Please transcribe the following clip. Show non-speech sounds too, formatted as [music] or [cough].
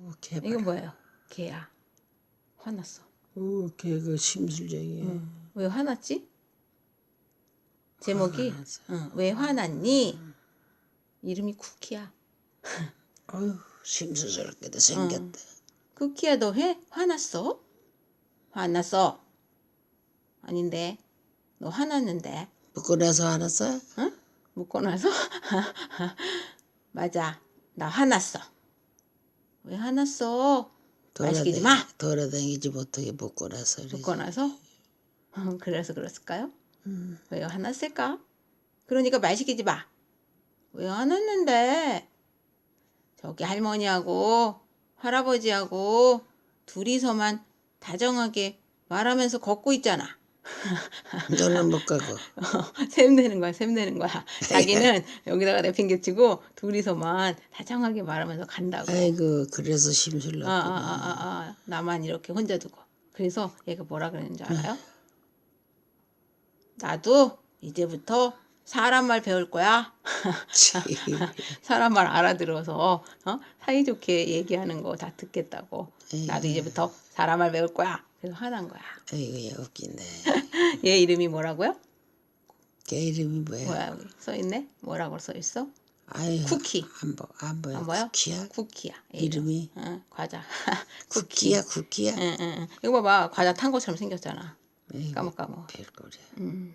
어, 개발. 이건 뭐예요? 개야. 화났어. 어, 개그 심술쟁이야. 왜 화났지? 제목이 화났어. 응, 왜 화났니? 이름이 쿠키야. [laughs] 아유, 심술스럽게도 생겼다. 쿠키야 너 해? 화났어? 화났어. 아닌데. 너 화났는데. 먹고 나서 화났어? 응? 묻고 나서? [laughs] 맞아. 나 화났어. 왜 화났어? 말 시키지 마. 돌아다니지 못하게 먹고 나서 그러지. 묻고 나서? 그래서 그랬을까요? 왜 화났을까? 그러니까 말 시키지 마. 왜 화났는데? 저기 할머니하고 할아버지하고 둘이서만 다정하게 말하면서 걷고 있잖아. 너는 못 가고. [laughs] 샘내는 거야, 샘내는 거야. [laughs] 자기는 여기다가 내팽개치고 둘이서만 다정하게 말하면서 간다고. 아이고 그래서 아, 아, 심술 났구나. 아, 아, 아. 나만 이렇게 혼자 두고. 그래서 얘가 뭐라 그랬는지 알아요? [laughs] 나도 이제부터 사람 말 배울 거야. 치. 사람 말 알아들어서 어? 사이좋게 얘기하는 거 다 듣겠다고. 나도 이제부터 사람 말 배울 거야. 그래서 화난 거야. 아이고 야 웃긴데. [laughs] 얘 이름이 뭐라고요? 걔 이름이 뭐야? 뭐야 여기 써 있네? 뭐라고 써 있어? 아유 쿠키. 안 보, 안 보여. 안 보여? 쿠키야? 쿠키야. 얘 이름. 이름이 응, 과자. [laughs] 쿠키야 쿠키야. 응, 응, 응. 이거 봐봐. 과자 탄 것처럼 생겼잖아. 까먹까먹. 별거래. 음.